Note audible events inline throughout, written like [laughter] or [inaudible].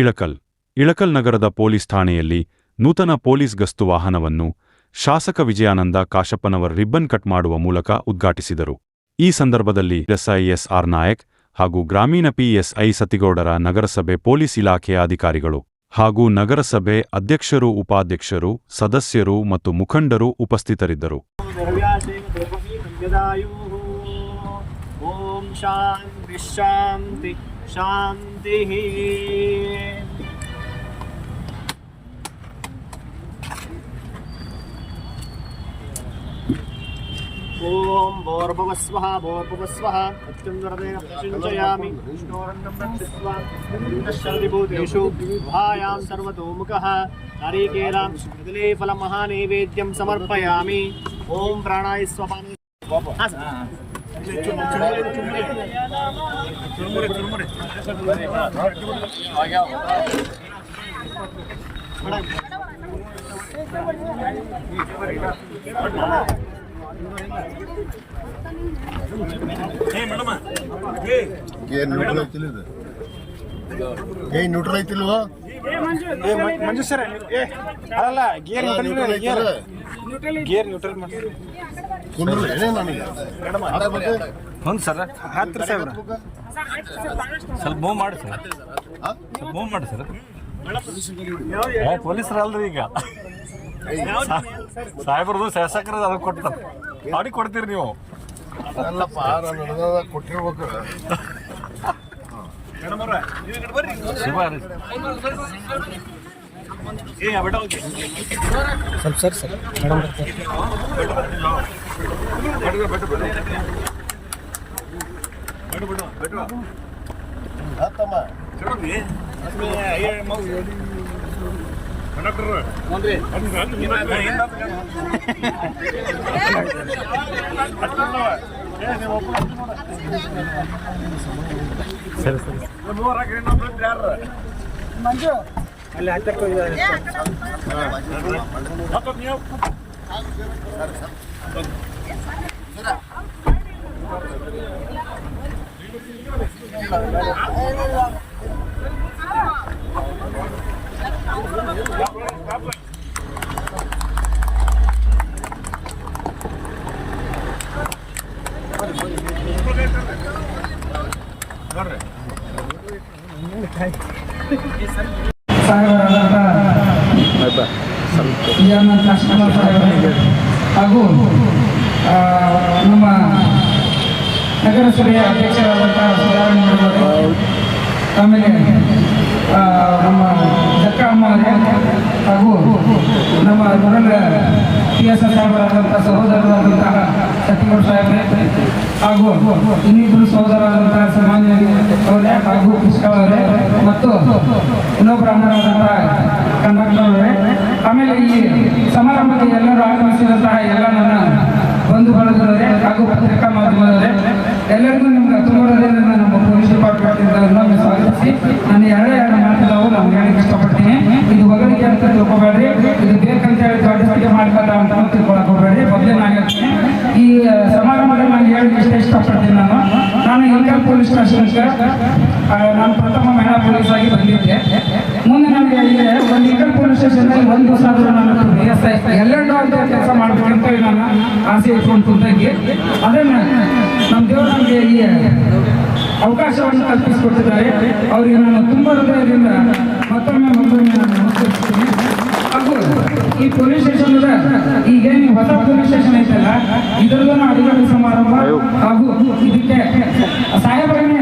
ಇಳಕಲ್. ಇಳಕಲ್ ನಗರದ ಪೊಲೀಸ್ ಠಾಣೆಯಲ್ಲಿ ನೂತನ ಪೊಲೀಸ್ ಗಸ್ತು ವಾಹನವನ್ನು ಶಾಸಕ ವಿಜಯಾನಂದ ಕಾಶಪ್ಪನವರ್ ರಿಬ್ಬನ್ ಕಟ್ ಮಾಡುವ ಮೂಲಕ ಉದ್ಘಾಟಿಸಿದರು. ಈ ಸಂದರ್ಭದಲ್ಲಿ ಎಸ್ಐಎಸ್ಆರ್ ಎಸ್ ಆರ್ ನಾಯಕ್ ಹಾಗೂ ಗ್ರಾಮೀಣ ಪಿಎಸ್ಐ ಸತಿಗೌಡರ ನಗರಸಭೆ ಪೊಲೀಸ್ ಇಲಾಖೆಯ ಅಧಿಕಾರಿಗಳು ಹಾಗೂ ನಗರಸಭೆ ಅಧ್ಯಕ್ಷರು, ಉಪಾಧ್ಯಕ್ಷರು, ಸದಸ್ಯರು ಮತ್ತು ಮುಖಂಡರು ಉಪಸ್ಥಿತರಿದ್ದರು. शांति शांति शांति ओम भोर्भुव स्व भोर्भुव स्व अत्युन्दरदेन सिञ्चयामि विष्णोरन्नमृत्स्वादिभूतेषु गुहायां सर्वतोमुखः। नारिकेलां ओम प्राणाय स्वपाने। ಏನ್ ನ್ಯೂಟ್ರಲ್ ಇದು? ಏ ನ್ಯೂಟ್ರಲ್ ಐತಿಲ್ವಾ? ಮಂಜು ಸರ್ ಅಲ್ಲ ಗೇರ್ ಗೇರ್. ಗೇರ್ ನ್ಯೂಟ್ರಲ್ ಮಾಡಿ? ಹ್ಞೂ ಸರ್ ಹತ್ತು ಸಾವಿರ. ಸ್ವಲ್ಪ ಮೂವ್ ಮಾಡಿ ಸರ್. ಸ್ವಲ್ಪ ಮೂವ್ ಮಾಡಿ ಸರ್. ಪೊಲೀಸರು ಅಲ್ರಿ ಈಗ. ಸಾಹೇಬ್ರದು ಶಾಸಕರ ಅದಕ್ಕೆ ಕೊಡ್ತಾರೆ. ಮಾಡಿ ಕೊಡ್ತೀರಿ ನೀವು. ಅಲ್ಲಪ್ಪ ಕೊಟ್ಟಿರ್ಬೇಕು. ಶುಭ ರೀ ಸ್ವಲ್ಪ ಸರ್ ಸರ್. ಮೇಡಮ್ ಹತ್ತಮ್ಮ ಅಲ್ಲಿ ಹತ್ತಕ್ಕೆ [laughs] ವಿಜಯನಂದ ಕಾಶ್ಮೀರ ಸಾಹೇಬರು ಹಾಗೂ ನಮ್ಮ ನಗರಸಭೆಯ ಅಧ್ಯಕ್ಷರಾದಂಥ ಸುಧಾರಣೆ ಆಮೇಲೆ ನಮ್ಮ ಜಕ್ಕ ಅಮ್ಮ ಹಾಗೂ ನಮ್ಮ ರೂರಲ್ ಪಿ ಎಸ್ ಸಾಹೇಬರಾದಂಥ ಸಹೋದರರಾದಂತಹ ಸತ್ಯಗೌಡ ಸಾಹೇಬ್ರೆ ಹಾಗೂ ಇನ್ನಿಬ್ಬರು ಸಹೋದರರಾದಂತಹ ಸಾಮಾನ್ಯ ಅವರೇ ಹಾಗೂ ಕೃಷ್ಣ ಅವರೇ ಇನ್ನೊಬ್ಬ ಬ್ರಾಹ್ಮಣರಾದಂತಹ ಕಂಡಕ್ಟರ್ ಆಮೇಲೆ ಈ ಸಮಾರಂಭಕ್ಕೆ ಎಲ್ಲರೂ ಆಗಮಿಸಿದಂತಹ ಎಲ್ಲ ನನ್ನ ಬಂಧು ಬಳಗದವರೇ ಹಾಗೂ ಪತ್ರಿಕಾ ಮಾಧ್ಯಮದವರೇ, ಎಲ್ಲರಿಗೂ ನಿಮ್ಗೆ ತುಂಬ ನಮ್ಮ ಪೊಲೀಸ್ ಡಿಪಾರ್ಟ್ಮೆಂಟ್ ಇನ್ನೊಮ್ಮೆ ಸ್ವಾಗತಿಸಿ. ನಾನು ಎರಡೇ ಎರಡು ಮಾತುಗಳು ನಾನು ಹೇಳಕ್ಕೆ ಇಷ್ಟಪಡ್ತೀನಿ. ಇದು ಹೊಗಳಿಕೆ ಅಂತ ತಿಳ್ಕೊಬೇಡ್ರಿ. ಇದು ಬೇಕಂತ ಹೇಳಿ ದೊಡ್ಡ ಮಾಡ್ಕೊಂಡ ಅಂತ ತಿಳ್ಕೊಳಕ್ ಹೋಗ್ಬೇಡ್ರಿ ಮೊದಲೇ ನಾನು ಈ ಸಮಾರಂಭದಲ್ಲಿ ನಾನು ಹೇಳಕ್ಕೆ ಇಷ್ಟ ಇಷ್ಟಪಡ್ತೀನಿ ನಾನು. ನಾನು ಇಂಕಲ್ ಪೊಲೀಸ್ ಸ್ಟೇಷನ್ಗೆ ನಾನು ಪ್ರಥಮ ಮಹಿಳಾ ಪೊಲೀಸ್ ಆಗಿ ಬಂದಿದ್ದೆ. ಮುಂದೆ ನನಗೆ ಒಂದು ಇಂಕಲ್ ಪೊಲೀಸ್ ಸ್ಟೇಷನ್ನಲ್ಲಿ ಒಂದು ದಿವಸ ನಾನು ಪಿ ಎಸ್ ಅಂತ ಕೆಲಸ ಮಾಡ್ಬೇಕಂತ ನಾನು ಆಸೆ ಇಟ್ಕೊಂಡು ಕುಂತಾಗಿ. ಅದನ್ನು ನಮ್ಮ ದೇವರು ನಮಗೆ ಈ ಅವಕಾಶವನ್ನು ಕಲ್ಪಿಸಿಕೊಟ್ಟಿದ್ದಾರೆ. ಅವರಿಗೆ ನಾನು ತುಂಬ ಹೃದಯದಿಂದ ಮತ್ತೊಮ್ಮೆ ಮತ್ತೊಮ್ಮೆ ನಾನು ನಮಸ್ಕರಿಸ್ತೀನಿ. ಹಾಗೂ ಈ ಪೊಲೀಸ್ ಸ್ಟೇಷನ್ ಈಗೇನು ಹೊಸ ಪೊಲೀಸ್ ಸ್ಟೇಷನ್ ಐತಲ್ಲ, ಇದರಲ್ಲೂ ಅಡಿಗಡಿ ಸಮಾರಂಭ ಹಾಗೂ ಇದಕ್ಕೆ ಸಾಹೇಬರನ್ನೇ,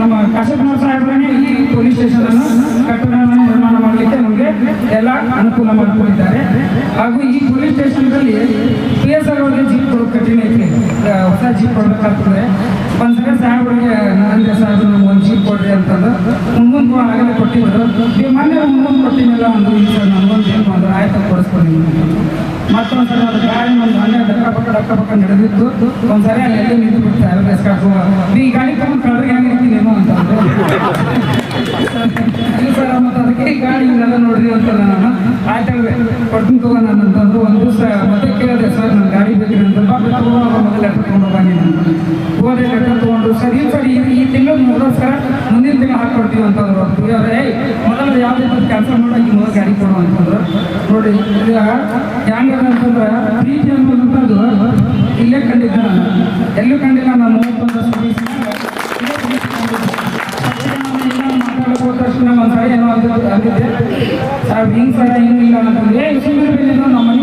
ನಮ್ಮ ಕಾಶಪ್ಪನವ್ರ ಸಾಹೇಬರನ್ನೇ ಈ ಪೊಲೀಸ್ ಸ್ಟೇಷನ್ ಅನ್ನು ಕಟ್ಟಡವನ್ನು ನಿರ್ಮಾಣ ಮಾಡಲಿಕ್ಕೆ ನಮಗೆ ಎಲ್ಲ ಅನುಕೂಲ ಮಾಡಿಕೊಂಡಿದ್ದಾರೆ ಹಾಗೂ ಈ ಪೊಲೀಸ್ ಸ್ಟೇಷನ್ದಲ್ಲಿ ಪಿ ಎಸ್ ಆರ್ ಅವರಿಗೆ ಜೀಪ್ ಕೊಡೋದು ಕಠಿಣ ಐತಿ. ಹೊಸ ಜೀಪ್ ಕೊಡಬೇಕಾಗ್ತದೆ ಒಂದ್ಸಲ ನರೇಂದ್ರ ಸಾಹೇಬ್ ನಮ್ಗೆ ಒಂದು ಸೀಟ್ ಕೊಡ್ರಿ ಅಂತಂದು ಮುಂದೊಂದು ಆಗಲೇ ಕೊಟ್ಟಿದ್ರು ನೀವು ಮೊನ್ನೆ ಮುಂದೊಂದು ಕೊಟ್ಟಿದ್ದಿಲ್ಲ ಒಂದು ಈ ಸರ್ ನಮ್ಗೊಂದು ಏನು ಮಾಡಿದ್ರೆ ಆಯ್ತು ಕೊಡಿಸ್ಕೊಡಿ ಮತ್ತೊಂದ್ಸಲ ಅದು ಗಾಡಿ ಒಂದು ಮನೆ ಡಕ್ಕ ಪಕ್ಕ ಪಕ್ಕ ನಡೆದಿತ್ತು ಒಂದ್ಸರಿ ಅಲ್ಲಿ ಎಲ್ಲಿ ನಿಂತು ಸಾಹೇಬ್ ಎಸ್ಕಾಕು ಈ ಗಾಡಿ ತಗೊಂಡು ಕಳ್ರಿ ಹೆಂಗೆ ಇರ್ತೀನೇನೋ ಅಂತಂದ್ರು ಇಲ್ಲ ಸರ್ ಮತ್ತೆ ಅದಕ್ಕೆ ಈ ಗಾಡಿ ಹಿಂಗೆಲ್ಲ ನೋಡ್ರಿ ಅಂತ ನಾನು ಆಯ್ತು ಕೊಡ್ತೀನಿ ನಾನು ಅಂತಂದ್ರು ಒಂದು ದಿವಸ ಮತ್ತೆ ಕೇಳಿದೆ ಸರ್ ನನ್ನ ಗಾಡಿ ಬೇಕಿದೆ ಅಂತ ಬಾ ತಗೋ ಮೊದಲು ಲೆಟರ್ ತೊಗೊಂಡು ನಾನು ಹೋದೆ ಸರ್ ಇಲ್ಲ ಸರ್, ಈ ತಿಂಗಳು ಮುಂದಿನ ತಿಂಗಳು ಹಾಕ್ಕೊಡ್ತೀವಿ ಅಂತಂದ್ರು ಏಯ್, ಮೊದಲ ಕೆಲಸ ಮಾಡೋಕೆ ಮೊದಲು ಗಾಡಿ ಕೊಡು ಅಂತಂದ್ರು ನೋಡಿ, ಈಗ ಹೆಂಗದ ಅಂತಂದ್ರೆ ಪ್ರೀತಿ ಅನ್ನೋದಂಥದ್ದು ಇಲ್ಲೇ ಕಂಡಿದ್ದೆ ಎಲ್ಲೂ ಕಂಡಿಲ್ಲ ನಾನು. ಇಲ್ಲೇ ಅಂದಿದ್ದೆ ಸರ್ ಹಿಂಗೆ ಸುಮ್ಮನೆ ನಮ್ಮ ಮನೆ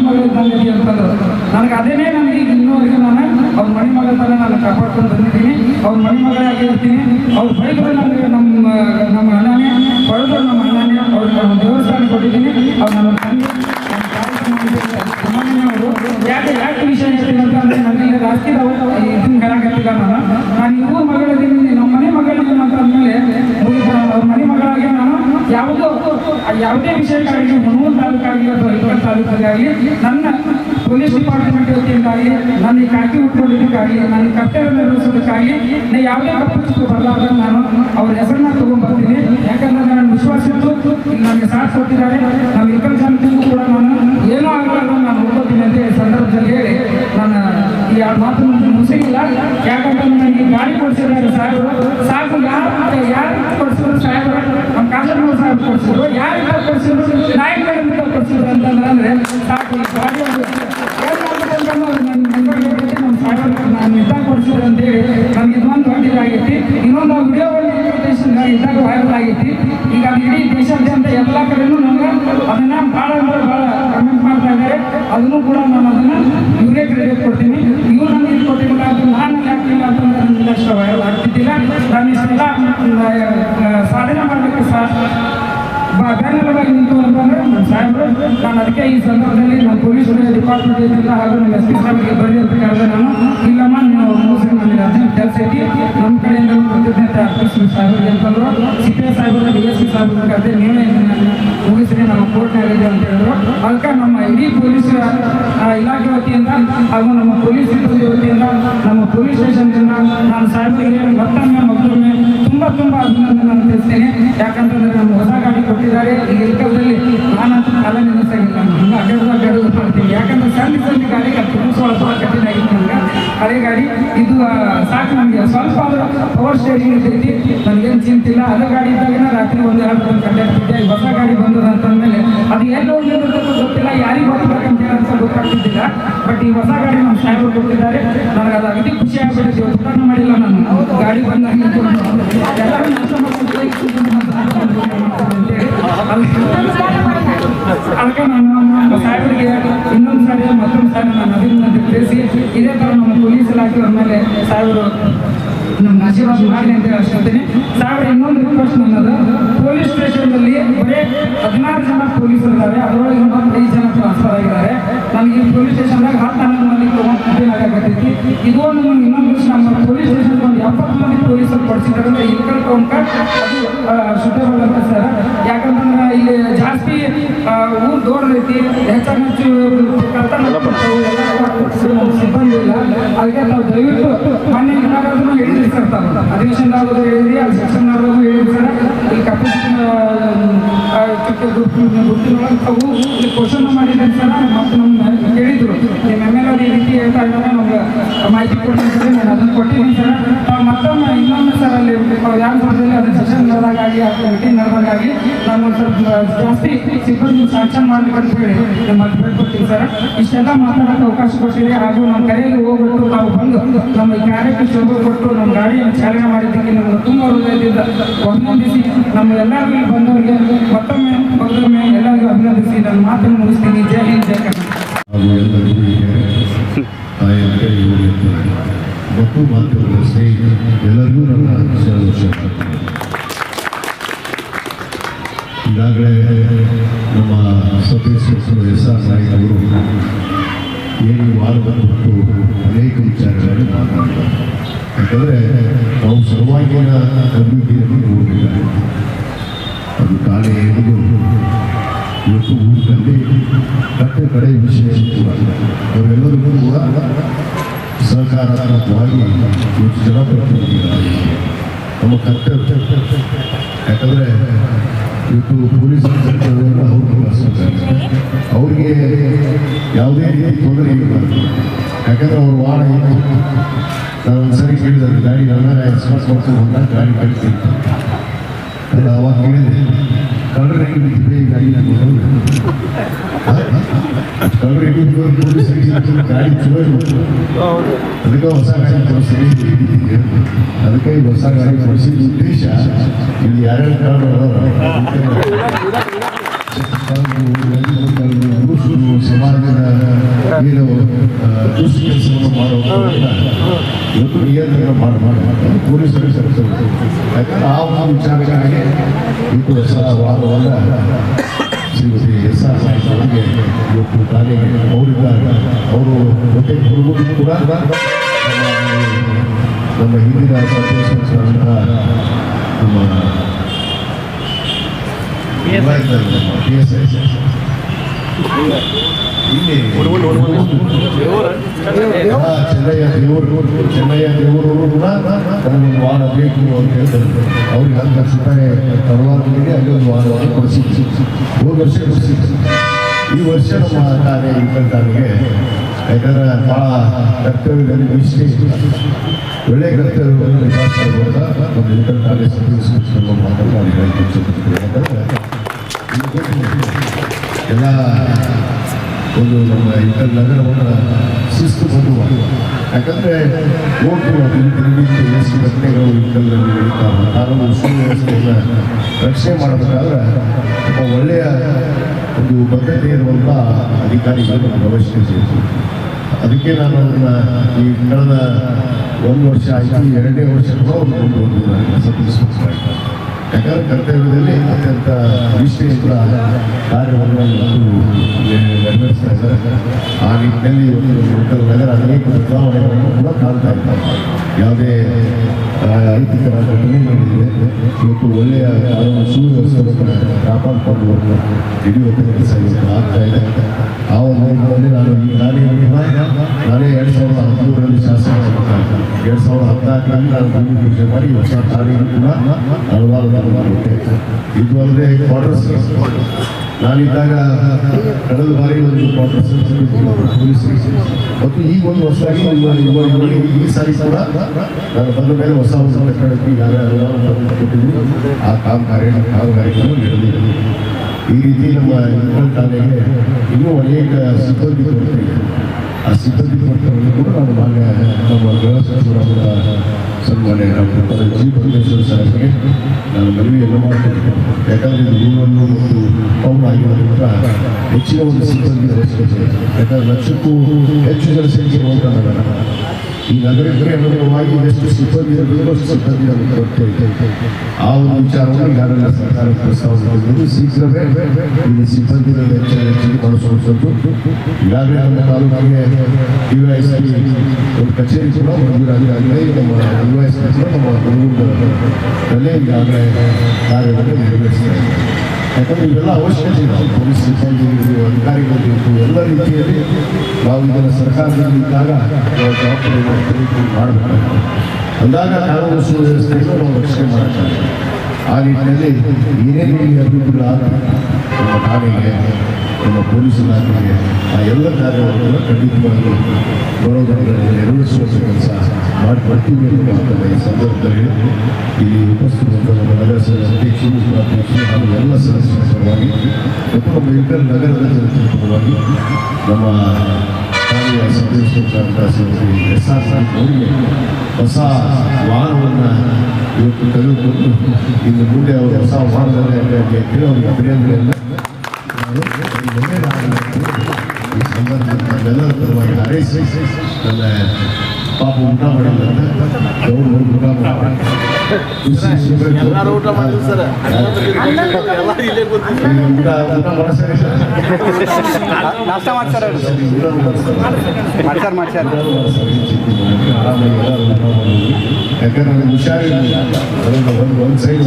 ನನಗೆ ಅದೇನೇ ನನಗೆ ಇನ್ನೂವರೆಗೆ ನಾನು ಅವ್ರ ಮನೆ ಮಗಳ ಥರ ನಾನು ಕಾಪಾಡ್ಕೊಂಡು ಬಂದಿದ್ದೀನಿ. ಅವ್ರ ಮನೆ ಮಗಳೇ ಆಗಿರ್ತೀನಿ. ಅವ್ರ ಬೈದ್ರು ನನಗೆ ನಮ್ಮ ನಮ್ಮ ಅಣ್ಣನೇ ಪಡೆದ ನಮ್ಮ ಅಣ್ಣನೇ ಅವ್ರ ದೇವಸ್ಥಾನ ಕೊಟ್ಟಿದ್ದೀನಿ. ಅವ್ರು ನಮ್ಮ ಯಾಕೆ ಯಾಕೆ ವಿಷಯ ಹೇಳ್ತೀನಿ ಅಂತಂದ್ರೆ ನನಗೆ ರಾಜಕೀಯ ಇದನ್ನ ಹೇಳಕತ್ತಿಲ್ಲ ನಾನು. ನಾನು ಇವು ಮಗಳಿದ್ದೀನಿ ನಮ್ಮ ಮನೆ ಮಗಳಿದ್ದೀನಿ ಅಂತ ಅವ್ರ ಮನೆ ಮಗಳಾಗಿ ನಾನು ಯಾವುದೋ, ಯಾವುದೇ ವಿಷಯಕ್ಕಾಗಿ ಮೂರು ತಾಲೂಕಾಗಲಿ ಅಥವಾ ತಾಲೂಕಾಗಿ ಆಗಲಿ, ನನ್ನ ಪೊಲೀಸ್ ಡಿಪಾರ್ಟ್ಮೆಂಟ್ ವತಿಯಿಂದಾಗಿ ನನ್ನ ಕಾಕಿ ಉಟ್ಕೊಳ್ಳೋದಕ್ಕಾಗಿ ನನ್ನ ಕರ್ತವ್ಯ ನಿರ್ವಹಿಸೋದಕ್ಕಾಗಿ ನಾ ಯಾವುದೇ ತಪ್ಪು ಬರಲಾರ್ದ ನಾನು ಅವ್ರ ಹೆಸರನ್ನ ತಗೊಂಡ್ಬರ್ತೀನಿ. ಯಾಕಂದ್ರೆ ನನ್ನ ವಿಶ್ವಾಸ ಇತ್ತು ನನಗೆ ಸಾಥ್ ಕೊಟ್ಟಿದ್ದಾರೆ. ನಮ್ಮ ಇನ್ಕಮ್ ಸಮಿತಿಗೂ ಕೂಡ ನಾನು ಏನೋ ಆಗಲಾರ್ದು ನಾನು ಹೋಗ್ತೀನಿ ಅಂತ ಸಂದರ್ಭದಲ್ಲಿ ಹೇಳಿ ನನ್ನ ಈ ಮಾತು ಮುಗಿಸಿಲ್ಲ. ಯಾಕಂದ್ರೆ ನನಗೆ ಗಾಡಿ ಕೊಡಿಸಿದ್ದಾರೆ ಸಾಹೇಬರು. ಸಾಕು ಯಾರು ಯಾರು ಕೊಡಿಸಿದ್ರು ಸಾಹೇಬರು? ನಮ್ಮ ಕಾಂಗ್ರೆಸ್ ಸಾಹೇಬ್ ಕೊಡಿಸಿದ್ರು. ಯಾರು ಕೊಡಿಸಿದ್ರು? ನಾಯಕರಿಂದ ಕೊಡಿಸಿದ್ರು ಅಂತಂದ್ರೆ ಸಾಕು ಗಾಡಿ ಒಂದು ಏನ್ ಮಾಡ್ಬೇಕಂತ ಅನ್ನೋದು ನನ್ನ ಮನಸ್ಸಿಗೆ ಬರುತ್ತೆ, ನಮ್ಮ ಸಾಹೇಬರು ನಾನು ನಿರ್ಧಾರ ಕೊಡಿಸಿದ್ರು ಅಂತೇಳಿ ನನಗೆ ಇದೊಂದು ದೊಡ್ಡ ಇದಾಗೈತಿ ಇನ್ನೊಂದು ವಿಡಿಯೋ ಇನ್ವಿಟೇಷನ್ ಇದ್ದಾಗ ವೈರಲ್ ಆಗೈತಿ ಈಗ ಇಡೀ ದೇಶಾದ್ಯಂತ ಎಲ್ಲ ಕಡೆನೂ ನಮ್ಗೆ ಅದನ್ನ ಭಾಳ ಅಂದ್ರೆ ಭಾಳ ಕಮೆಂಟ್ ಮಾಡ್ತಾ ಇದ್ದಾರೆ. ಅದನ್ನು ಕೂಡ ನಾನು ಅದನ್ನ ಇವರೇ ಕ್ರೆಡಿಟ್ ಕೊಡ್ತೀನಿ ಇವ್ರು ನನಗೆ ಇದು ಕೊಟ್ಟಿಲ್ಲ ಅದು ನಾನು ಯಾಕಿಲ್ಲ ಅಂತಂದ್ರೆ ನನಗೆ ಅಷ್ಟು ವೈರಲ್ ಆಗ್ತಿದ್ದಿಲ್ಲ ನಾನು ಇಷ್ಟೆಲ್ಲ ಆ, ಸಾಧನೆ ಮಾಡಲಿಕ್ಕೆ ಸಹ ಬೆನ್ನೆಲುಬಾಗಿ ನಿಂತು ಅಂತಂದ್ರೆ ನಮ್ಮ ಸಾಹೇಬರು, ನಾನು ಅದಕ್ಕೆ ಈ ಸಂದರ್ಭದಲ್ಲಿ ನಮ್ಮ ಪೊಲೀಸ್ ಡಿಪಾರ್ಟ್ಮೆಂಟ್ ಇದ್ದಿಲ್ಲ ಹಾಗೂ ನಮ್ಮ ಎಸ್ ಪಿ ಸಾಹೇಬ್ಗೆ ಬರಲಿ ಅಂತ ಕೇಳಿದೆ ನಾನು ಇಲ್ಲಮ್ಮ, ನೀವು ಮುಗಿಸಿ ನನಗೆ ಅರ್ಜೆಂಟ್ ಕೆಲಸ ಐತಿ. ನಮ್ಮ ಕಡೆಯಿಂದ ಕೃತಜ್ಞತೆ ಅರ್ಪಿಸಿ ಸಾಹೇಬ್ರಿಗೆ ಅಂತಂದ್ರು ಸಿ ಎಸ್ ಸಾಹೇಬರು ಡಿ ಎಸ್ ಪಿ ಸಾಹೇಬ್ರ ಕರೆದು ನೀವೇ ಮುಗಿಸ್ರಿ ನಾವು ಕೋರ್ಟ್ನಾಗಿದೆ ಅಂತ ಹೇಳಿದ್ರು. ಅದಕ್ಕೆ ನಮ್ಮ ಇಡೀ ಪೊಲೀಸ್ ಇಲಾಖೆ ವತಿಯಿಂದ ಹಾಗೂ ನಮ್ಮ ಪೊಲೀಸ್ ಸಿಬ್ಬಂದಿ ವತಿಯಿಂದ ನಮ್ಮ ಪೊಲೀಸ್ ಸ್ಟೇಷನ್ ನಾನು ಸಾಹೇಬ್ರಿಗೆ ಮತ್ತೊಮ್ಮೆ ಮತ್ತೊಮ್ಮೆ ತುಂಬ ತುಂಬ ಅಭಿನಂದನೆ ತಿಳಿಸ್ತೇನೆ ಯಾಕಂತಂದ್ರೆ ನಮ್ಮ ಹೊಸ ಗಾಡಿ ಕೊಟ್ಟಿದ್ದಾರೆ. ಈ ಇಲ್ಕಲ್ದಲ್ಲಿ ನಾನಂತೂ ಕಾಲ ನಾನು ತುಂಬ ಅಡ್ಡಾಡ್ದು ಅಡ್ಡಾಡೋದು ಮಾಡ್ತೀನಿ. ಯಾಕಂದ್ರೆ ಸಣ್ಣ ಸಣ್ಣ ಗಾಡಿ ತುಂಬಿಸುವ ಸ್ವಲ್ಪ ಕಠಿಣ ಆಗಿತ್ತು ನನಗೆ. ಹಳೆ ಗಾಡಿ. ಇದು ಸಾಕು ನಮಗೆ. ಸ್ವಲ್ಪ ಆದ್ರೂ ಪವರ್ ಸ್ಟೇರಿಂಗ್ ಇರ್ತೈತಿ ನನಗೇನು ಚಿಂತಿಲ್ಲ. ಹಳೆ ಗಾಡಿ ಇದ್ದಾಗಿನ ರಾತ್ರಿ ಒಂದು ಎರಡು ಗಂಟೆ ಕಡ್ಡಾಡ್ತಿದ್ದೆ ಈ ಹೊಸ ಗಾಡಿ ಬಂದದ ಅಂತಂದ್ಮೇಲೆ ಅದು ಎಲ್ಲಿ ಹೋಗಿರೋದು ಗೊತ್ತಿಲ್ಲ. ಯಾರಿಗೆ ಹೋಗ್ಬೇಕಂತ ಹೇಳಿ ಅಂತ ಗೊತ್ತಾಗ್ತಿದ್ದಿಲ್ಲ. ಬಟ್ ಈ ಹೊಸ ಗಾಡಿ ನಮ್ಮ ಸಾಹೇಬರು ಕೊಟ್ಟಿದ್ದಾರೆ. ನನಗೆ ಅದು ಅಗದಿ ಖುಷಿ ಆಗ್ಬಿಟ್ಟಿದೆ. ಉತ್ಪನ್ನ ಮಾಡಿಲ್ಲ ನಾನು. ಗಾಡಿ ಬಂದಾಗ ಎಲ್ಲರೂ ನಷ್ಟ ಅದಕ್ಕೆ ನಾನು ನಮ್ಮ ಸಾಹೇಬರಿಗೆ ಇನ್ನೊಂದು ಸಾರಿ ಮತ್ತೊಂದು ಸಾರಿ ನಾನು ಅಭಿನಂದನೆ ತಿಳಿಸಿ, ಇದೇ ಥರ ನಮ್ಮ ಪೊಲೀಸ್ ಇಲಾಖೆ ಮೇಲೆ ಸಾಹೇಬರು ನಮ್ಮ ಆಶೀರ್ವಾದ ಮಾಡಲಿ ಅಂತ ಹೇಳ್ತೀನಿ ಸಾಹೇಬ್ರ, ಇನ್ನೊಂದು ರಿಕ್ವೆಸ್ಟ್ ನನ್ನದು. ಪೊಲೀಸ್ ಸ್ಟೇಷನ್ನಲ್ಲಿ ಬರೀ ಹದಿನಾರು ಜನ ಪೊಲೀಸರು ಇದ್ದಾರೆ. ಅದರೊಳಗೆ ಐದು ಜನ ಟ್ರಾನ್ಸ್ಫರ್ ಆಗಿದ್ದಾರೆ. ನನಗೆ ಈ ಪೊಲೀಸ್ ಸ್ಟೇಷನ್ದಾಗ ಹತ್ತು ಹನ್ನೊಂದು ಮಂದಿ ತೊಗೊಂಡು ಇದು ಒಂದು ಇನ್ನೊಂದು ನಮ್ಮ ಪೊಲೀಸ್ ಸ್ಟೇಷನ್ ಒಂದು ಎಪ್ಪತ್ತು ಮಂದಿ ಪೊಲೀಸರು ಪಡಿಸಿದ್ರೆ ಇಲ್ಕಲ್ ಟೌನ್ಕ ಅದು ಸುಟೇಬಲ್ ಅಂತ ಸರ್ ಯಾಕಂತಂದ್ರೆ ಇಲ್ಲಿ ಜಾಸ್ತಿ ಆ, ದೊಡ್ಡದೈತಿ ಹೆಚ್ಚಾಗಿ ಹೆಚ್ಚು ಸಿಬ್ಬಂದಿ ಇಲ್ಲ ಅದಕ್ಕೆ ನಾವು ದಯವಿಟ್ಟು ಮನೆ ಇನ್ನಾಗಾದ್ರೂ ಹೇಳಿದ್ರಿ ಸರ್ ತಾವು ಅಧಿವೇಶನದಾಗೋದು ಹೇಳಿದ್ರಿ ಅಲ್ಲಿ ಸೆಕ್ಷನ್ ಆಗೋದು ಹೇಳಿದ್ರಿ ಸರ್. ಇಲ್ಲಿ ಕಪಿಲ್ ಗುರುತಿನೊಳಗೆ ತಾವು ಕ್ವಶನ್ ಮಾಡಿದ್ದಾರೆ ಸರ್. ಮತ್ತು ನಮ್ಮ ಹೇಳಿದ್ರು ರೀತಿ ಹೇಳ್ತಾ ನಮ್ಗೆ ಮಾಹಿತಿ ಸರ್ ನಾನು ಅದನ್ನು ಕೊಟ್ಟಿದ್ದೀನಿ ಸರ್ ನಾವು ಮತ್ತೊಮ್ಮೆ ಇನ್ನೊಮ್ಮೆ ಸರ್ ಅಲ್ಲಿ ವಿಧಾನಸೌಧದಲ್ಲಿ ಅದು ಸೆಷನ್ ನಡೆದಾಗಲಿ ಅಥವಾ ಮೀಟಿಂಗ್ ನಡೆದಾಗಲಿ ನಾನು ಸ್ವಲ್ಪ ಜಾಸ್ತಿ ಸಿಬ್ಬಂದಿ ಸ್ಯಾಂಕ್ಷನ್ ಮಾಡ್ಲಿಕ್ಕೆ ಅಂತ ಹೇಳಿ ಬೇಡ್ಕೊಡ್ತೀನಿ ಸರ್ ಇಷ್ಟೆಲ್ಲ ಮಾತಾಡೋಕೆ ಅವಕಾಶ ಕೊಟ್ಟಿದೆ ಹಾಗೂ ನಮ್ಮ ಕರೆಯಲ್ಲಿ ಹೋಗ್ಬಿಟ್ಟು ನಾವು ಬಂದು ನಮ್ಮ ಕಾರ್ಯಕ್ಕೆ ಶೋಭೆ ಕೊಟ್ಟು ನಮ್ಮ ಗಾಡಿಯನ್ನು ಚಾಲನೆ ಮಾಡಿದ್ದಕ್ಕೆ ನಮಗೆ ತುಂಬ ಹೃದಯದಿಂದ ಅಭಿನಂದಿಸಿ ನಮ್ಮ ಎಲ್ಲರಿಗೂ ಬಂದವರಿಗೆ ಮತ್ತೊಮ್ಮೆ ಮತ್ತೊಮ್ಮೆ ಎಲ್ಲರಿಗೂ ಅಭಿನಂದಿಸಿ ನನ್ನ ಮಾತನ್ನು ಮುಗಿಸ್ತೀನಿ ಜೈ ಹಿಂದ್ ಜೈ ತಾಯಿಯರಿಗೆ ಇವರಿಗೆ ಮತ್ತು ಮಾಧ್ಯಮದ ಸ್ನೇಹಿತರು ಎಲ್ಲರಿಗೂ ನನ್ನ ಸಂತೋಷ ಈಗಾಗಲೇ ನಮ್ಮ ಸದಸ್ಯರು ಎಸ್ ಆರ್ ನಾಯ್ಕ ಅವರು ಏನು ವಾರವನ್ನು ಮತ್ತು ಅನೇಕ ವಿಚಾರಗಳನ್ನು ಮಾತನಾಡ್ತಾರೆ ಯಾಕಂದರೆ ನಾವು ಸರ್ವಾಂಗೀಣ ಅಭಿವೃದ್ಧಿಯನ್ನು ನೋಡಿದ್ದಾರೆ ಅದು ಕಾಣೆ ಎಂದು ಇವತ್ತು ಊರಿನಲ್ಲಿ ಕಟ್ಟೆ ಕಡೆ ವಿಶೇಷ ಅವರೆಲ್ಲರಿಗೂ ಕೂಡ ಸಹಕಾರಾತ್ಮಕವಾಗಿ ಜನಪ್ರತಿನಿಧಿಗಳಾಗಿ ನಮ್ಮ ಕರ್ತವ್ಯ. ಯಾಕಂದರೆ ಇವತ್ತು ಪೊಲೀಸ್ ಅವ್ರಿಗೆ ಯಾವುದೇ ರೀತಿ ತೊಂದರೆ ಇಲ್ಲ. ಯಾಕಂದ್ರೆ ಅವ್ರ ಏನು ನಾನು ಒಂದ್ಸರಿ ಕೇಳಿದ್ರು ಗಾಡಿ ನನ್ನ ಎಕ್ಸ್ಪ್ರೆಸ್ ಮಾಡ್ಕೊಂಡು ಬಂದಾಗ ಗಾಡಿ ಹೇಳಿದೆ ಕಳ್ಳರ ಹಿಡಿದಿದ್ರೆ ಈ ಗಾಡಿ ನಾನು ಕಳ್ಳರ ಹಿಡಿದು ಪೊಲೀಸ್ ಹಿಡಿದು ಗಾಡಿ ಚಲೋ ಇರ್ಬೇಕು. ಅದಕ್ಕೆ ಹೊಸ ಗಾಡಿ ಕೊಡಿಸಿ ಅದಕ್ಕೆ ಈ ಹೊಸ ಗಾಡಿ ಕೊಡಿಸಿದ ಉದ್ದೇಶ ಇಲ್ಲಿ ಯಾರ್ಯಾರು ಕಳ್ಳರು ಅದಾರ, ಸಮಾಜದ ಏನು ಕೆಲಸವನ್ನು ಮಾಡುವಾಗ ಇವತ್ತು ನಿಯಂತ್ರಣ ಮಾಡಿ ಮಾಡಿ ಪೊಲೀಸರು ಸರಿಸಬೇಕು ಯಾಕಂದ್ರೆ ಆ ಒಂದು ವಿಚಾರಕ್ಕಾಗಿ ಇವತ್ತು ಹೊಸ ವಾರವಲ್ಲ ಶ್ರೀಮತಿ ಎಸ್ ಆರ್ ಅವರಿಗೆ ಇವತ್ತು ತಾನೇ ಅವರಿದ್ದಾರೆ ಅವರು ಜೊತೆ ಹುಡುಗರು ಕೂಡ ನಮ್ಮ ಹಿಂದಿನ ಸದಸ್ಯರಾದಂತಹ ನಮ್ಮ ಚೆನ್ನಯ್ಯ ದೇವರು ಚೆನ್ನಯ್ಯ ದೇವರು ಕೂಡ ನನಗೊಂದು ವಾರ ಬೇಕು ಅಂತ ಹೇಳ್ತಾರೆ ಅವ್ರಿಗೆ ಹತ್ತು ಲಕ್ಷ ರೂಪಾಯಿ ತರವಾರಗಳಿಗೆ ಅಲ್ಲಿ ಒಂದು ವಾರವನ್ನು ಕೊಡಿಸಿದ್ರು ಹೋದ ವರ್ಷ ಕೊಡಿಸಿದ್ರು ಈ ವರ್ಷ ನಮ್ಮ ಇದ್ದಂತಾನಿಗೆ ಯಾಕಂದ್ರೆ ಭಾಳ ಕರ್ತವ್ಯದಲ್ಲಿ ವಿಶೇಷ ಒಳ್ಳೆ ಕರ್ತವ್ಯವನ್ನು ನಿಭಾಯಿಸ್ತಾ ನಮ್ಮ ಇಂಟರ್ ಕಾಲೇಜ್ ಇಚ್ಛೆಪಡ್ತೀನಿ ಯಾಕಂದ್ರೆ ಎಲ್ಲ ಒಂದು ನಮ್ಮ ಇಂಟರ್ ನಗರವನ್ನು ಶಿಸ್ತು ಬಂದು ಯಾಕಂದರೆ ಓಟು ತಿರುಗಿಟ್ಟು ಎಷ್ಟು ಘಟನೆಗಳು ನಡೀತಾವೆ ಕಾನೂನು ಸುವ್ಯವಸ್ಥೆಯನ್ನು ರಕ್ಷಣೆ ಮಾಡಬೇಕಾದ್ರೆ ಒಬ್ಬ ಒಳ್ಳೆಯ ಒಂದು ಬದ್ಧತೆ ಇರುವಂಥ ಅಧಿಕಾರಿಗಳು ನಮಗೆ ಅವಶ್ಯಕತೆ ಅದಕ್ಕೆ ನಾನು ಅದನ್ನ ಈ ಕಳೆದ ಒಂದು ವರ್ಷ ಆಯಿತು ಎರಡನೇ ವರ್ಷ ಕೂಡ ಒಂದು ಒಂದು ಸಲ್ಲಿಸಬೇಕಾಗ್ತದೆ ಯಾಕಂದ್ರೆ ಕರ್ತವ್ಯದಲ್ಲಿ ಅತ್ಯಂತ ನಿಷ್ಠೆಯಿಂದ ಕಾರ್ಯವನ್ನು ನೆರವೇರಿಸ್ತಾ ಇದ್ದಾರೆ. ಆ ನಿಟ್ಟಿನಲ್ಲಿ ನಗರ ಅನೇಕ ಬದಲಾವಣೆಗಳನ್ನು ಕೂಡ ಕಾಣ್ತಾ ಇದ್ದಾರೆ. ಯಾವುದೇ ಐತಿಕರ ಘಟನೆ ನಡೆದಿದೆ ಇವತ್ತು ಒಳ್ಳೆಯ ಸುವ್ಯವಸ್ಥೆಯನ್ನು ಕಾಪಾಡಿಕೊಂಡು ಇಡೀ ಹಿಡಿಯುವಂಥ ಕೆಲಸ ಇವತ್ತು ಆಗ್ತಾ ಇದೆ. ಆ ಒಂದು ನಾನು ಕಾರ್ಯವನ್ನು ನಾನೇ ಎರಡು ಸಾವಿರದ ಹದಿನಾಲ್ಕರಲ್ಲಿ ನಾನು ಭೂಮಿ ಮಾಡಿ ಹೊಸ ಕಾರ್ಯ ಕೂಡ ಹಲವಾರು ಕೊಟ್ಟೆ ಇದು ಅಲ್ಲದೆ ಕ್ವಾರ್ಟರ್ಸ್ ನಾನಿದ್ದಾಗ ಕಳೆದ ಬಾರಿ ಒಂದು ಕ್ವಾರ್ಟರ್ಸ್ ಪೊಲೀಸ್ ಮತ್ತು ಈಗ ಒಂದು ಹೊಸದಾಗಿ ಈ ಸಾರಿ ಕೂಡ ನಾನು ಬಂದ ಮೇಲೆ ಹೊಸ ಹೊಸ ಕಟ್ಟಡಕ್ಕೆ ಯಾರ್ಯಾರು ಕೊಟ್ಟಿದ್ದೀನಿ ಆ ಕಾಮಗಾರಿ ಕಾಮಗಾರಿಗಳು ನಡೆದಿದೆ ಈ ರೀತಿ ನಮ್ಮ ಠಾಣೆಗೆ ಇನ್ನೂ ಅನೇಕ ಸಿಬ್ಬಂದಿ ಇದೆ ಆ ಸಿದ್ಧತೆ ಕೊರತೆಯನ್ನು ಕೂಡ ನಾನು ಭಾಗ ನಮ್ಮ ಗೃಹ ಸಚಿವರಾದ ಸನ್ಮಾನ್ಯ ಡಾಕ್ಟರ್ ಜಿ ಪರಮೇಶ್ವರ ಸಾಹೇಬ್ಗೆ ನಾನು ಮನವಿಯನ್ನು ಮಾಡ್ತಿದ್ದೆ ಯಾಕಂದರೆ ಇದು ಊರನ್ನು ಮತ್ತು ಟೌನ್ ಆಗಿರೋದ್ರಿಂದ ಹೆಚ್ಚಿನ ಒಂದು ಸಿಬ್ಬಂದಿ ಯಾಕಂದ್ರೆ ಲಕ್ಷಕ್ಕೂ ಹೆಚ್ಚು ಜನಸಂಖ್ಯೆ ಇರುವಂಥ ನಗರ ಈ ನಗರಕ್ಕೆ ಅನುಗುಣವಾಗಿ ಎಷ್ಟು ಸಿಬ್ಬಂದಿ ಇರಬೇಕು ಸಿಬ್ಬಂದಿ ನಮಗೆ ಇದೆ ಆ ಒಂದು ವಿಚಾರವನ್ನು ಈಗಾಗಲೇ ಸರ್ಕಾರ ಪ್ರಸ್ತಾವ ಮಾಡಿದ್ದು ಶೀಘ್ರವೇ ಇಲ್ಲಿ ಸಿಬ್ಬಂದಿ ಹೆಚ್ಚಿನ ಹೆಚ್ಚಿಗೆ ಬಳಸುವಂಥದ್ದು. ಈಗಾಗಲೇ ನಮ್ಮ ತಾಲೂಕಿಗೆ ಡಿ ಎಸ್ ಒಂದು ಕಚೇರಿ ಕೂಡ ಮಂಜೂರಾಗಿದೆ ನಮ್ಮ ವೈ ಎಸ್ ಪಿ ಕೂಡ ನಮ್ಮ ಹುಡುಗರಲ್ಲೇ ಈಗಾಗಲೇ ಕಾರ್ಯವನ್ನು ನಿರ್ವಹಿಸ್ತಾ ಇದೆ ಯಾಕಂದ್ರೆ ಇವೆಲ್ಲ ಅವಶ್ಯಕತೆ ಇದೆ. ಪೊಲೀಸ್ ಸಿಬ್ಬಂದಿ ಅಧಿಕಾರಿಗಳು ಎಲ್ಲ ರೀತಿಯಲ್ಲಿ ನಾವು ಇದರ ಸರ್ಕಾರದಲ್ಲಿದ್ದಾಗ ನಾವು ಮಾಡಬೇಕು ಅಂದಾಗ ಕಾನೂನು ಸುವ್ಯವಸ್ಥೆಯನ್ನು ನಾವು ರಕ್ಷಣೆ ಮಾಡ್ತಾರೆ. ಆ ನಿಟ್ಟಿನಲ್ಲಿ ಏನೇನು ಅಭಿವೃದ್ಧಿಗಳು ಆದರೆ ನಮ್ಮ ಠಾಣೆಗೆ ನಮ್ಮ ಪೊಲೀಸ್ ಇಲಾಖೆಗೆ ಆ ಎಲ್ಲ ಕಾರ್ಯಗಳನ್ನು ಖಂಡಿತವಾಗಿ ಬರೋದನ್ನು ನೆರವೇರಿಸುವಂಥ ಕೆಲಸ ಮಾಡಿಕೊಡ್ತೀವಿ ಮಾತನ್ನ ಈ ಇಲ್ಲಿ ನಗರಸಭೆ ಅಧ್ಯಕ್ಷರು, ಉಪಾಧ್ಯಕ್ಷರು ಎಲ್ಲ ಸದಸ್ಯರ ಪರವಾಗಿ ನಗರದ ಪರವಾಗಿ ನಮ್ಮ ಕಾರ್ಯ ಎಸ್ ಆರ್ ಹೊಸ ವಾಹನವನ್ನು ಇವತ್ತು ತೆಗೆದುಕೊಂಡು ಇನ್ನು ಮುಂದೆ ಅವರು ಹೊಸ ವಾಹನದಲ್ಲಿ ಅಂತೇಳಿ ಈ ಸಂದರ್ಭದಲ್ಲಿ ಪರವಾಗಿ ಹಾರೈಸಿ ನನ್ನ ಪಾಪ ಊಟ ಮಾಡಿಲ್ಲ. ಊಟ ಎಲ್ಲರೂ ಊಟ ಮಾಡಿದ್ರು ಸರ್. ನಾಷ್ಟ ಮಾಡ್ಸಾರ ಮಾಡ್ಸಾರ ಮಾಡ್ಸಾರ ಎಲ್ಲರೂ ಊಟ ಮಾಡಿದ್ವಿ ಯಾಕಂದ್ರೆ ನನಗೆ ಹುಷಾರಿರಲಿಲ್ಲ. ಅದರಿಂದ ಒಂದು ಒಂದು ಸೈಡ್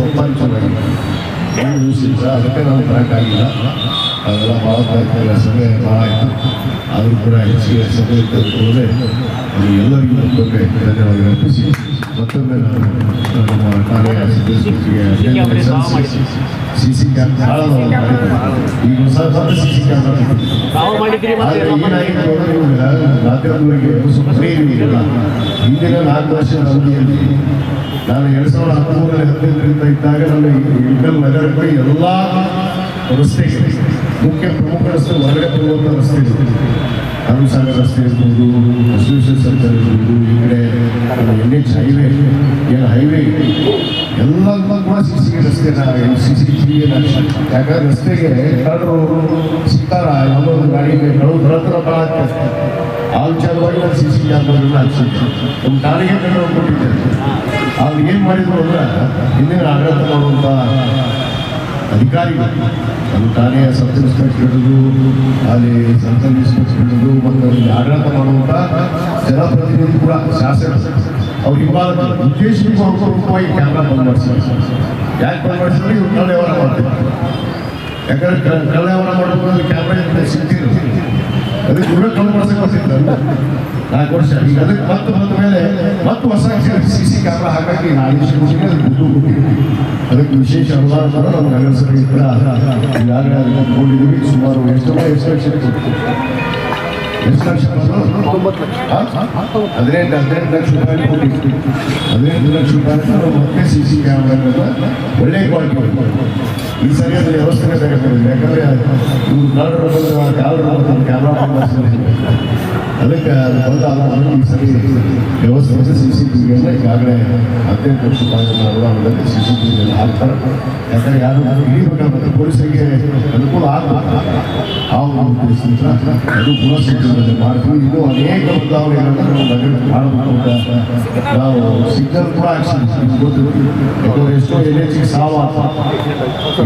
ದಿವಸ ಅದಕ್ಕೆ ನಾನು ಬರೋಕ್ಕಾಗಿಲ್ಲ. ಅದೆಲ್ಲ ಭಾಳ ಪ್ರಯತ್ನ ಸಭೆ ಭಾಳ ಆಯಿತು ಆದರೂ ಕೂಡ ಹೆಚ್ಚಿಗೆ ಸಭೆ ಎಲ್ಲರಿಗೂ ಮತ್ತೊಮ್ಮೆ ಧನ್ಯವಾದಗಳು. ಅರ್ಪಿಸಿ ಮತ್ತೊಮ್ಮೆ ನಾನು ನಮ್ಮ ಸಿ ಸಿ ಕ್ಯಾಮ್ ಭಾಳ ನಾವು ಮಾಡಿದ್ದೀವಿ. ಈಗ ಹೊಸ ಸಿ ಸಿ ಕ್ಯಾಮ್ರಾ ರಾತ್ರಿವರೆಗೆ ಸ್ವಲ್ಪ ಇರಲಿಲ್ಲ ಹಿಂದಿನ ನಾಲ್ಕು ವರ್ಷದ ಅವಧಿಯಲ್ಲಿ ನಾನು ಎರಡು ಸಾವಿರದ ಹದಿಮೂರರಲ್ಲಿ ಹದಿನೈದರಿಂದ ಇದ್ದಾಗ ನನ್ನ ಇಳಕಲ್ ನಗರಕ್ಕೆ ಎಲ್ಲ ರಸ್ತೆ ಮುಖ್ಯ ಪ್ರಮುಖ ರಸ್ತೆ ಹೊರಗಡೆ ಬರುವಂಥ ರಸ್ತೆಗಳು. ಹನುಸಾಗರ ರಸ್ತೆ ಇರ್ಬೋದು ಅಸೋಸಿಯೇಷನ್ ಸರ್ಕಲ್ ಇರ್ಬೋದು ಈ ಕಡೆ ಎನ್ ಎಚ್ ಹೈವೇ ಏನು ಹೈವೇ ಇದೆ. ಎಲ್ಲ ಕೂಡ ಸಿ ಸಿ ರಸ್ತೆನ ಸಿ ಸಿ ಟಿ ಯಾಕಂದ್ರೆ ರಸ್ತೆಗೆ ಕಳ್ಳರು ಸಿಗ್ತಾರ ಯಾವುದೋ ಒಂದು ಗಾಡಿ ಕಳ್ಳರು ಬರತ್ರ ಭಾಳ ಆಗ್ತದೆ ಆ ವಿಚಾರವಾಗಿ ನಾನು ಸಿ ಸಿ ಕ್ಯಾಮ್ರಾಗಳನ್ನ ಹಾಕ್ಸಿದ್ದೆ ನಮ್ಮ ಠಾಣೆಗೆ ಕಳ್ಳರು ಕೊಟ್ಟಿದ್ದೆ ಅವ್ರು ಏನು ಮಾಡಿದ್ರು ಅಂದ್ರೆ ಹಿಂದಿನ ಆಡಳಿತ ಮಾಡುವಂಥ ಅಧಿಕಾರಿಗಳು. ಅದು ಠಾಣೆಯ ಸಬ್ ಇನ್ಸ್ಪೆಕ್ಟರ್ಗಳು, ಅಲ್ಲಿ ಸರ್ಕಲ್ ಇನ್ಸ್ಪೆಕ್ಟರ್ಗಳು ಮತ್ತು ಅಲ್ಲಿ ಆಡಳಿತ ಮಾಡುವಂಥ ಜನಪ್ರತಿನಿಧಿ ಕೂಡ ಶಾಸಕ ಅವ್ರಿಗೆ ಇವಾಗ ರೂಪವಾಗಿ ಕ್ಯಾಮ್ರಾ ಬಂದ್ ಮಾಡಿಸ್ತಾರೆ ಯಾಕೆ ಬಂದ್ ಮಾಡಿಸಿದ್ರೆ ಇವ್ರು ಕಳ್ಳ ವ್ಯವಹಾರ ಮಾಡ್ತಿದ್ರು. ಯಾಕಂದ್ರೆ ಕಳ್ಳ ವ್ಯವಹಾರ ಮಾಡಬೇಕು ಕ್ಯಾಮ್ರಾ ಸಿಗ್ತಿದ್ರು ಅದಕ್ಕೆ ಕೂಡ ಕಳ್ಳ ಮಾಡ್ಸಕ್ಕೆ ಬರ್ತಿದ್ದಲ್ಲ ನಾಲ್ಕು ವರ್ಷ ಈಗ ಅದಕ್ಕೆ ಮತ್ತೆ ಬಂದ ಮೇಲೆ ಮತ್ತೆ ಹೊಸ ಸಿ ಸಿ ಕ್ಯಾಮ್ರಾ ಹಾಕಿ ನಾಲ್ಕು ವರ್ಷ ಕೊಟ್ಟಿಗೆ ಅದಕ್ಕೆ ಅದಕ್ಕೆ ವಿಶೇಷ ಅನುದಾನ ಕೂಡ ನಮ್ಮ ನಗರಸಭೆಗೆ ಕೂಡ ಈಗಾಗಲೇ ಕೊಟ್ಟಿದ್ದೀವಿ ಸುಮಾರು ಎಷ್ಟು ಎಷ್ಟು ಲಕ್ಷ ಎಷ್ಟು ಲಕ್ಷ ಹದಿನೆಂಟು ಹದಿನೆಂಟು ಲಕ್ಷ ರೂಪಾಯಿ ಕೊಟ್ಟಿದ್ವಿ ಹದಿನೆಂಟು ಲಕ್ಷ ರೂಪಾಯಿ ಮತ್ತೆ ಸಿ ಸಿ ಕ್ಯಾಮ್ರಾಗಳನ್ನ ಒಳ್ಳೆ ಕ್ವಾಲಿಟಿ ಈ ಸರಿ ಅದು ವ್ಯವಸ್ಥೆ ತಗೋತೀವಿ ಯಾಕಂದ್ರೆ ಇವ್ರು ಬಂದು ಕಾಲರು ಬಂದು ಕ್ಯಾಮ್ರಾ ಅದಕ್ಕೆ ಅದು ಬಂದಾದ ಈ ಸರಿ ವ್ಯವಸ್ಥೆ ಸಿ ಸಿ ಟಿ ವಿಯನ್ನು ಈಗಾಗಲೇ ಹದಿನೆಂಟು ರೂಪಾಯಿ ಅನುದಾನದಲ್ಲಿ ಸಿ ಸಿ ಟಿ ವಿಯಲ್ಲಿ ಹಾಕ್ತಾರೆ. ಯಾಕಂದ್ರೆ ಯಾರು ಹಿಡಿಬೇಕಾಗುತ್ತೆ ಪೊಲೀಸರಿಗೆ ಅನುಕೂಲ ಆಗಬೇಕು. ಆ ಒಂದು ಉದ್ದೇಶದಿಂದ ಅದು ಮಾಡ್ತೀವಿ ಇನ್ನೂ ಅನೇಕ ಬದಲಾವಣೆಗಳನ್ನು ನಾವು ನಗರಕ್ಕೆ ಮಾಡಬೇಕು ನಾವು ಸಿಗ್ನಲ್ ಕೂಡ ಹಾಕ್ಸಿದ್ವಿ ನಿಮ್ಗೆ ಗೊತ್ತು ಯಾಕಂದ್ರೆ ಎಷ್ಟೋ ಎಲ್ ಎಚ್ ಸಾವು.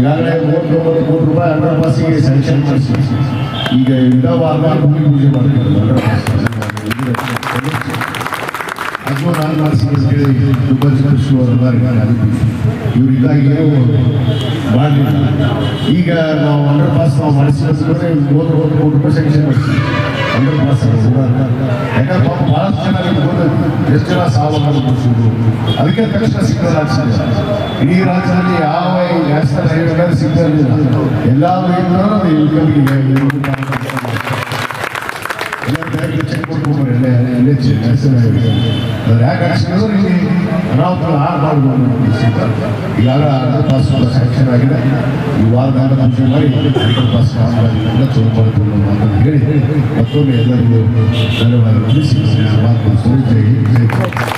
ಈಗಾಗಲೇ ಮೂವತ್ತೊಂಬತ್ತು ಕೋಟಿ ರೂಪಾಯಿ ಅಂಡರ್ ಪಾಸಿಗೆ ಸ್ಯಾಂಕ್ಷನ್ ಮಾಡಿಸಿ. ಈಗ ಇಡವಾದ ಭೂಮಿ ಪೂಜೆ ಮಾಡ್ತಿದ್ರು ಅಂಡರ್ ಪಾಸ್ ಅದು ನಾನು ಮಾಡಿಸಿ ಅಂತ ಹೇಳಿ ತುಂಬ ಕೃಷಿ ಇವ್ರು ಇದ್ದಾಗ ಏನು ಮಾಡಲಿಲ್ಲ. ಈಗ ನಾವು ಅಂಡರ್ ಪಾಸ್ ನಾವು ಮಾಡಿಸಿದ್ರೆ ಮೂವತ್ತು ಮೂವತ್ತು ಕೋಟಿ ರೂಪಾಯಿ ಸ್ಯಾಂಕ್ಷನ್ ಮಾಡಿಸಿ. ಅಂಡರ್ ಪಾಸ್ ಯಾಕಂದ್ರೆ ಪಾಪ ಭಾಳಷ್ಟು ಜನ ನಿಮ್ಗೆ ಗೊತ್ತೈತಿ ಎಷ್ಟು ಜನ ಸಾಲವನ್ನು ಕೊಡಿಸಿದ್ರು ಅದಕ್ಕೆ ತಕ್ಷಣ ಸಿಕ್ಕ ರಾಜ್ಯ ಈ ರಾಜ್ಯದಲ್ಲಿ ಯಾವ ಸಿಗ್ತಾ ಇರಲಿಲ್ಲ ಎಲ್ಲ ವೈದ್ಯರು ಕೊಟ್ಕೊಂಡ್ರೆ ಎಲ್ಲ ಎಲ್ಲೇ ಚೆಕ್ ಅವ್ರು ಯಾಕೆ ಹಾಕ್ಸಿದ್ರು ಇಲ್ಲಿ ಅನಾಹುತ ಆಗಬಾರ್ದು ಈಗಾಗಲೇ ಅರ್ಧ ಪಾಸ್ ಸ್ಯಾಂಕ್ಷನ್ ಆಗಿದೆ ಈ ವಾರದಾಗ ಪೂಜೆ ಮಾಡಿ ಅರ್ಧ ಪಾಸ್ ಎಲ್ಲ ಚಲೋ ಮತ್ತೊಮ್ಮೆ ಎಲ್ಲರಿಗೂ ಧನ್ಯವಾದ ತಿಳಿಸಿ ಮಾತು ಸುರೇಶ್